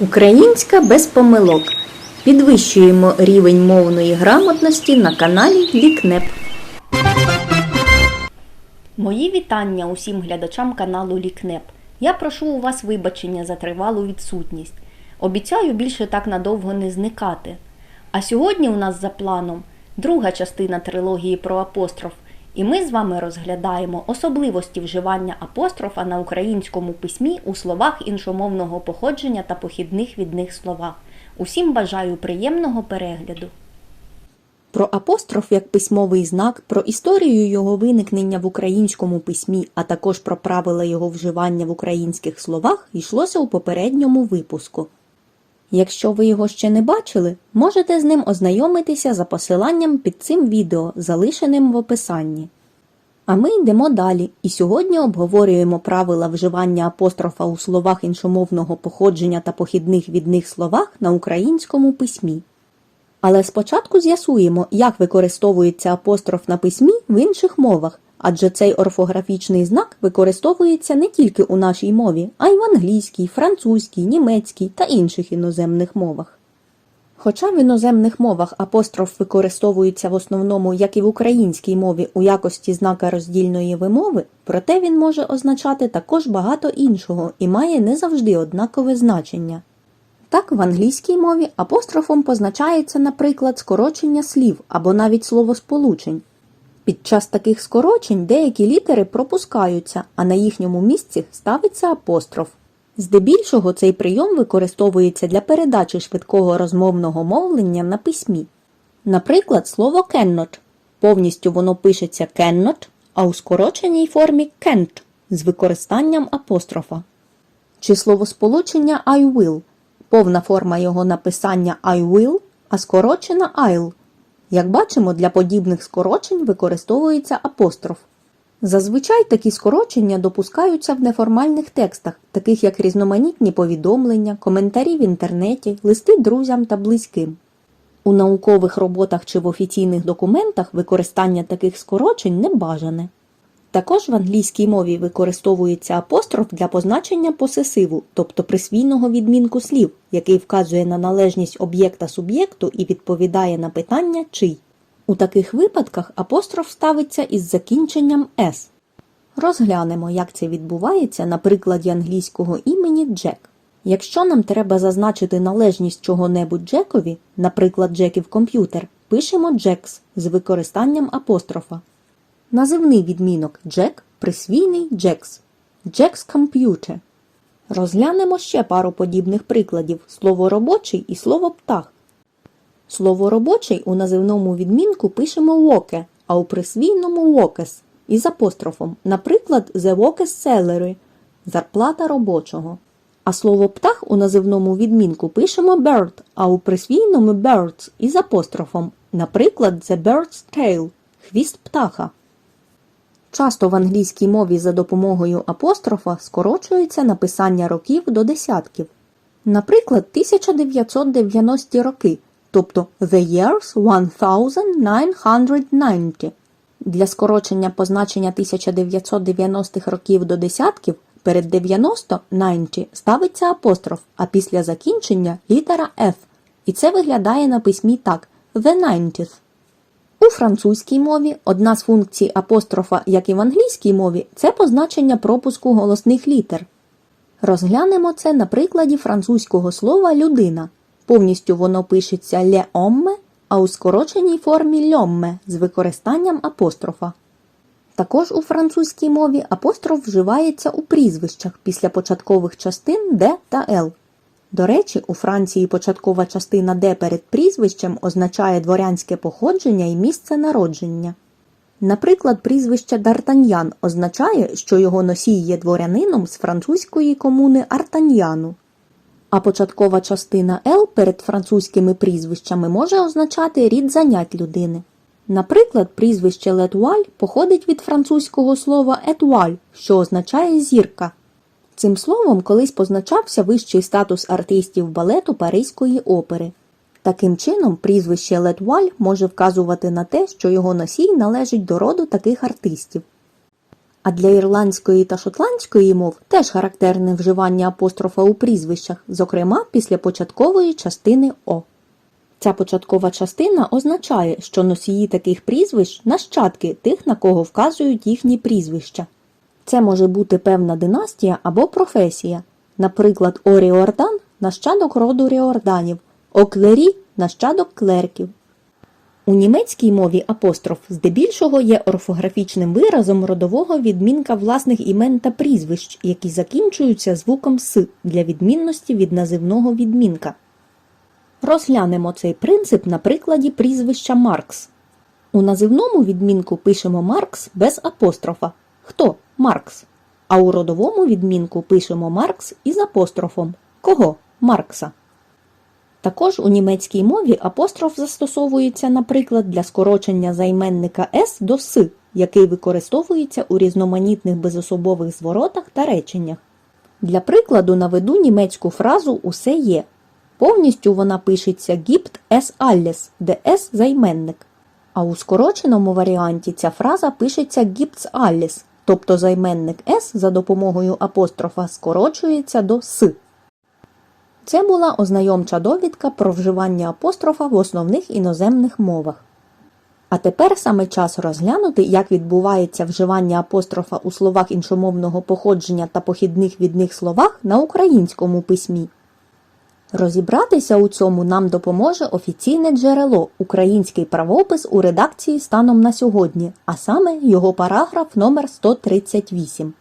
Українська без помилок. Підвищуємо рівень мовної грамотності на каналі Лікнеп. Мої вітання усім глядачам каналу Лікнеп. Я прошу у вас вибачення за тривалу відсутність. Обіцяю більше так надовго не зникати. А сьогодні у нас за планом друга частина трилогії про апостроф, і ми з вами розглядаємо особливості вживання апострофа на українському письмі у словах іншомовного походження та похідних від них словах. Усім бажаю приємного перегляду. Про апостроф як письмовий знак, про історію його виникнення в українському письмі, а також про правила його вживання в українських словах йшлося у попередньому випуску. Якщо ви його ще не бачили, можете з ним ознайомитися за посиланням під цим відео, залишеним в описанні. А ми йдемо далі і сьогодні обговорюємо правила вживання апострофа у словах іншомовного походження та похідних від них словах на українському письмі. Але спочатку з'ясуємо, як використовується апостроф на письмі в інших мовах, адже цей орфографічний знак використовується не тільки у нашій мові, а й в англійській, французькій, німецькій та інших іноземних мовах. Хоча в іноземних мовах апостроф використовується в основному, як і в українській мові, у якості знака роздільної вимови, проте він може означати також багато іншого і має не завжди однакове значення. Так, в англійській мові апострофом позначається, наприклад, скорочення слів або навіть словосполучень. Під час таких скорочень деякі літери пропускаються, а на їхньому місці ставиться апостроф. Здебільшого цей прийом використовується для передачі швидкого розмовного мовлення на письмі. Наприклад, слово cannot. Повністю воно пишеться cannot, а у скороченій формі can't з використанням апострофа. Чи словосполучення I will. Повна форма його написання I will, а скорочена I'll. Як бачимо, для подібних скорочень використовується апостроф. Зазвичай такі скорочення допускаються в неформальних текстах, таких як різноманітні повідомлення, коментарі в інтернеті, листи друзям та близьким. У наукових роботах чи в офіційних документах використання таких скорочень не бажане. Також в англійській мові використовується апостроф для позначення посесиву, тобто присвійного відмінку слів, який вказує на належність об'єкта суб'єкту і відповідає на питання чий. У таких випадках апостроф ставиться із закінченням «с». Розглянемо, як це відбувається на прикладі англійського імені Джек. Якщо нам треба зазначити належність чого-небудь Джекові, наприклад, Джеків комп'ютер, пишемо Джекс з використанням апострофа. Називний відмінок Джек присвійний Джекс. Джекс Computer. Розглянемо ще пару подібних прикладів слово робочий і слово птах. Слово робочий у називному відмінку пишемо «воке», а у присвійному «вокес» із апострофом, наприклад, «the workers salary» – зарплата робочого. А слово птах у називному відмінку пишемо bird, а у присвійному birds із апострофом, наприклад, «the bird's tail» – хвіст птаха. Часто в англійській мові за допомогою апострофа скорочується написання років до десятків. Наприклад, 1990 роки, тобто The Years 1990. Для скорочення позначення 1990-х років до десятків перед 90 90 ставиться апостроф, а після закінчення літера F. І це виглядає на письмі так The 90th. У французькій мові одна з функцій апострофа, як і в англійській мові, це позначення пропуску голосних літер. Розглянемо це на прикладі французького слова людина. Повністю воно пишеться «le homme», а у скороченій формі «l'homme» з використанням апострофа. Також у французькій мові апостроф вживається у прізвищах після початкових частин «de» та «l». До речі, у Франції початкова частина «де» перед прізвищем означає дворянське походження і місце народження. Наприклад, прізвище Д'Артаньян означає, що його носій є дворянином з французької комуни Артаньяну. А початкова частина «л» перед французькими прізвищами може означати рід занять людини. Наприклад, прізвище Летуаль походить від французького слова етуаль, що означає зірка. Цим словом колись позначався вищий статус артистів балету Паризької опери. Таким чином, прізвище Летваль може вказувати на те, що його носій належить до роду таких артистів. А для ірландської та шотландської мов теж характерне вживання апострофа у прізвищах, зокрема після початкової частини О. Ця початкова частина означає, що носії таких прізвищ нащадки тих, на кого вказують їхні прізвища. Це може бути певна династія або професія. Наприклад, Оріордан нащадок роду Ріорданів, Оклері нащадок клерків. У німецькій мові апостроф здебільшого є орфографічним виразом родового відмінка власних імен та прізвищ, які закінчуються звуком С для відмінності від називного відмінка. Розглянемо цей принцип на прикладі прізвища Маркс. У називному відмінку пишемо Маркс без апострофа. Хто? Маркс. А у родовому відмінку пишемо Маркс із апострофом. Кого? Маркса. Також у німецькій мові апостроф застосовується, наприклад, для скорочення займенника с до с, який використовується у різноманітних безособових зворотах та реченнях. Для прикладу наведу німецьку фразу Усе є. Повністю вона пишеться gibt es alles, де s займенник. А у скороченому варіанті ця фраза пишеться gibt's alles, тобто займенник s за допомогою апострофа скорочується до с. Це була ознайомча довідка про вживання апострофа в основних іноземних мовах. А тепер саме час розглянути, як відбувається вживання апострофа у словах іншомовного походження та похідних від них словах на українському письмі. Розібратися у цьому нам допоможе офіційне джерело Український правопис у редакції станом на сьогодні, а саме його параграф номер 138.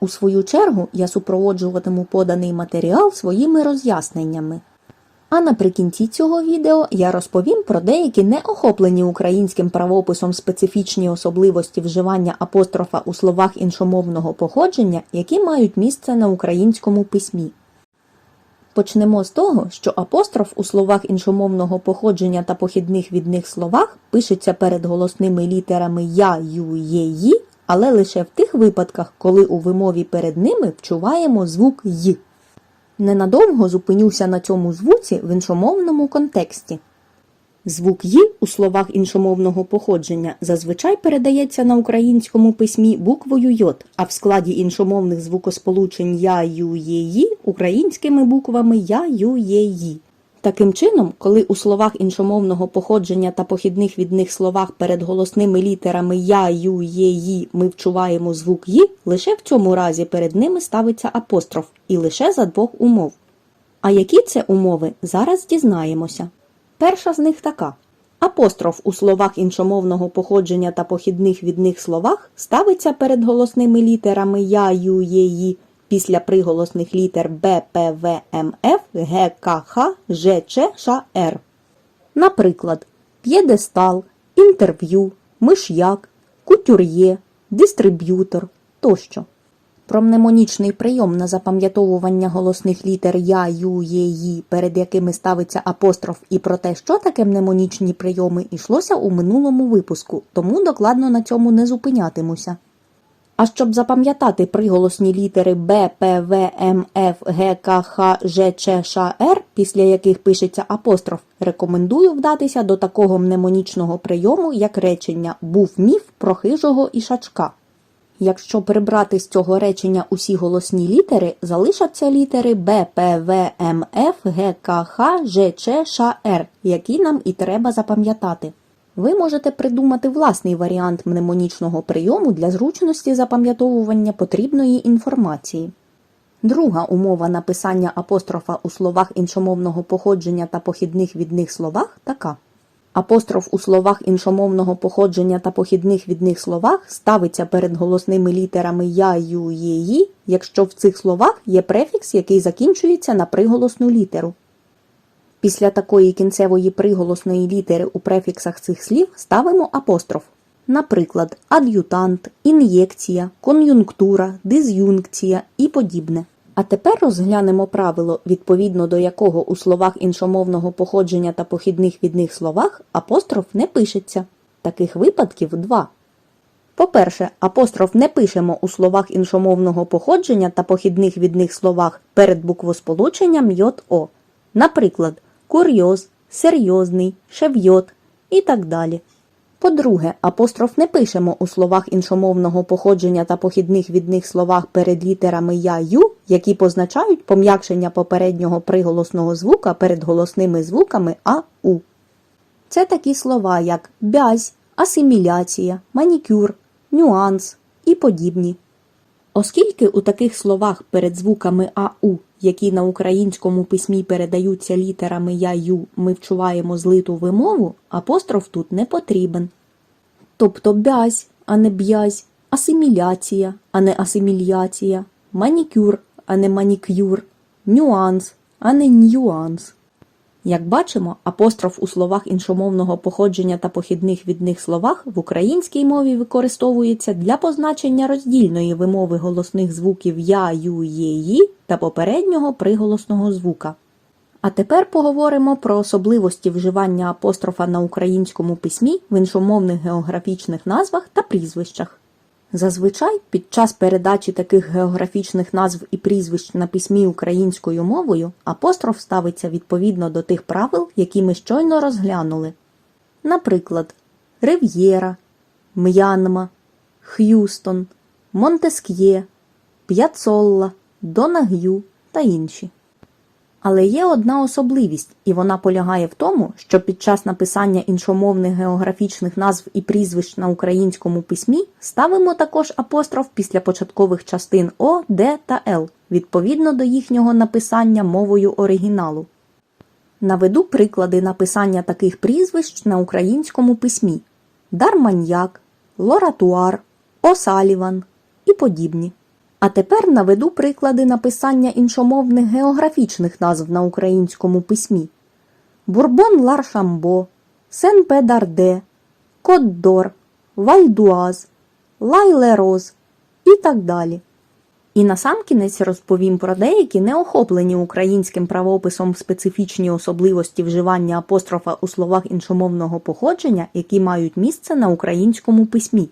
У свою чергу я супроводжуватиму поданий матеріал своїми роз'ясненнями. А наприкінці цього відео я розповім про деякі неохоплені українським правописом специфічні особливості вживання апострофа у словах іншомовного походження, які мають місце на українському письмі. Почнемо з того, що апостроф у словах іншомовного походження та похідних від них словах пишеться перед голосними літерами я, ю, є, ї, але лише в тих випадках, коли у вимові перед ними вчуваємо звук й. Ненадовго зупинюся на цьому звуці в іншомовному контексті. Звук «й» у словах іншомовного походження зазвичай передається на українському письмі буквою «й», а в складі іншомовних звукосполучень я, ю, є, ї українськими буквами я, ю, є, ї. Таким чином, коли у словах іншомовного походження та похідних від них словах перед голосними літерами я, ю, є, ї ми вчуваємо звук «ї», лише в цьому разі перед ними ставиться апостроф і лише за двох умов. А які це умови, зараз дізнаємося. Перша з них така. Апостроф у словах іншомовного походження та похідних від них словах ставиться перед голосними літерами я, ю, є, ї після приголосних літер Б, П, В, М, Ф, Г, К, Х, Ж, Ч, Ш, Р. Наприклад, п'єдестал, інтерв'ю, миш'як, кутюр'є, дистриб'ютор тощо. Про мнемонічний прийом на запам'ятовування голосних літер Я, Ю, Є, Ї, перед якими ставиться апостроф, і про те, що таке мнемонічні прийоми, йшлося у минулому випуску, тому докладно на цьому не зупинятимуся. А щоб запам'ятати приголосні літери Б, П, В, М, Ф, Г, К, Х, Ж, Ч, Ш, Р, після яких пишеться апостроф, рекомендую вдатися до такого мнемонічного прийому, як речення Був міф про хижого ішачка. Якщо прибрати з цього речення усі голосні літери, залишаться літери Б, П, В, М, Ф, Г, К, Х, Ж, Ч, Ш, Р, які нам і треба запам'ятати. Ви можете придумати власний варіант мнемонічного прийому для зручності запам'ятовування потрібної інформації. Друга умова написання апострофа у словах іншомовного походження та похідних від них словах така. Апостроф у словах іншомовного походження та похідних від них словах ставиться перед голосними літерами я, ю, є, ї, якщо в цих словах є префікс, який закінчується на приголосну літеру. Після такої кінцевої приголосної літери у префіксах цих слів ставимо апостроф. Наприклад, ад'ютант, ін'єкція, кон'юнктура, диз'юнкція і подібне. А тепер розглянемо правило, відповідно до якого у словах іншомовного походження та похідних від них словах апостроф не пишеться. Таких випадків два. По-перше, апостроф не пишемо у словах іншомовного походження та похідних від них словах перед буквосполученням ЙО. Наприклад, курйоз, серйозний, шевйот і так далі. По-друге, апостроф не пишемо у словах іншомовного походження та похідних від них словах перед літерами я ю, які позначають пом'якшення попереднього приголосного звука перед голосними звуками а у. Це такі слова, як бязь, асиміляція, манікюр, нюанс і подібні. Оскільки у таких словах перед звуками АУ, які на українському письмі передаються літерами я ю, ми вчуваємо злиту вимову, апостроф тут не потрібен. Тобто бязь, а не б'язь, асиміляція, а не асиміляція, манікюр, а не манікюр, нюанс, а не нюанс. Як бачимо, апостроф у словах іншомовного походження та похідних від них словах в українській мові використовується для позначення роздільної вимови голосних звуків я, ю, є, ї та попереднього приголосного звука. А тепер поговоримо про особливості вживання апострофа на українському письмі в іншомовних географічних назвах та прізвищах. Зазвичай під час передачі таких географічних назв і прізвищ на письмі українською мовою апостроф ставиться відповідно до тих правил, які ми щойно розглянули. Наприклад, Рив'єра, М'янма, Х'юстон, Монтеск'є, П'яцолла, Донаг'ю та інші. Але є одна особливість, і вона полягає в тому, що під час написання іншомовних географічних назв і прізвищ на українському письмі ставимо також апостроф після початкових частин О, Д та Л, відповідно до їхнього написання мовою оригіналу. Наведу приклади написання таких прізвищ на українському письмі: Дарманьяк, Лоратуар, Осаліван і подібні. А тепер наведу приклади написання іншомовних географічних назв на українському письмі: Бурбон Ларшамбо, Сен-Педарде, Кот-Дор, Вальдуаз, Лайлероз і так далі. І насамкінець розповім про деякі неохоплені українським правописом специфічні особливості вживання апострофа у словах іншомовного походження, які мають місце на українському письмі.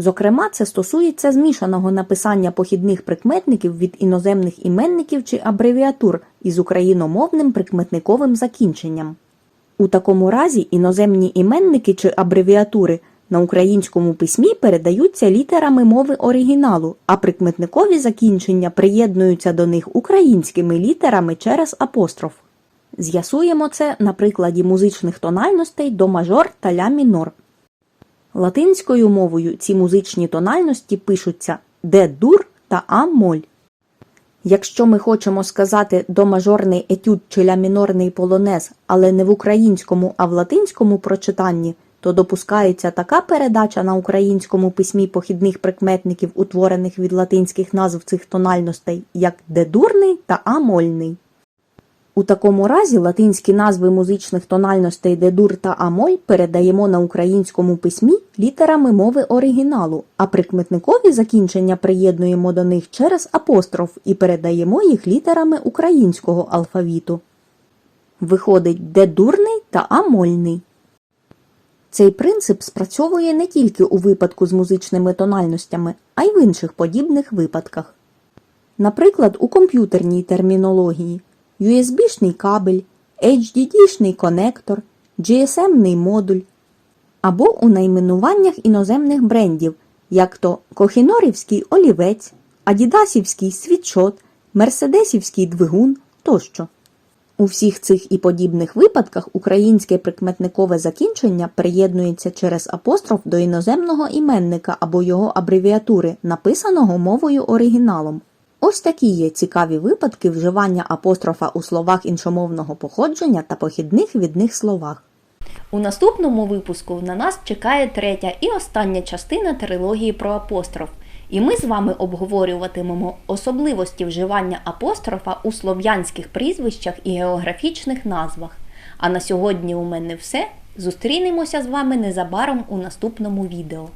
Зокрема, це стосується змішаного написання похідних прикметників від іноземних іменників чи абревіатур із україномовним прикметниковим закінченням. У такому разі іноземні іменники чи абревіатури на українському письмі передаються літерами мови оригіналу, а прикметникові закінчення приєднуються до них українськими літерами через апостроф. З'ясуємо це на прикладі музичних тональностей до мажор та ля мінор. Латинською мовою ці музичні тональності пишуться де-дур та а-моль. Якщо ми хочемо сказати домажорний етюд чи ля-мінорний полонез, але не в українському, а в латинському прочитанні, то допускається така передача на українському письмі похідних прикметників, утворених від латинських назв цих тональностей, як де-дурний та а-мольний. У такому разі латинські назви музичних тональностей де-дур та амоль передаємо на українському письмі літерами мови оригіналу, а прикметникові закінчення приєднуємо до них через апостроф і передаємо їх літерами українського алфавіту. Виходить де-дурний та амольний. Цей принцип спрацьовує не тільки у випадку з музичними тональностями, а й в інших подібних випадках. Наприклад, у комп'ютерній термінології USB-шний кабель, HDD-шний конектор, GSM-ний модуль або у найменуваннях іноземних брендів, як то Кохінорівський олівець, Адідасівський світшот, Мерседесівський двигун тощо. У всіх цих і подібних випадках українське прикметникове закінчення приєднується через апостроф до іноземного іменника або його абревіатури, написаного мовою оригіналом. Ось такі є цікаві випадки вживання апострофа у словах іншомовного походження та похідних від них словах. У наступному випуску на нас чекає третя і остання частина трилогії про апостроф. І ми з вами обговорюватимемо особливості вживання апострофа у слов'янських прізвищах і географічних назвах. А на сьогодні у мене все. Зустрінемося з вами незабаром у наступному відео.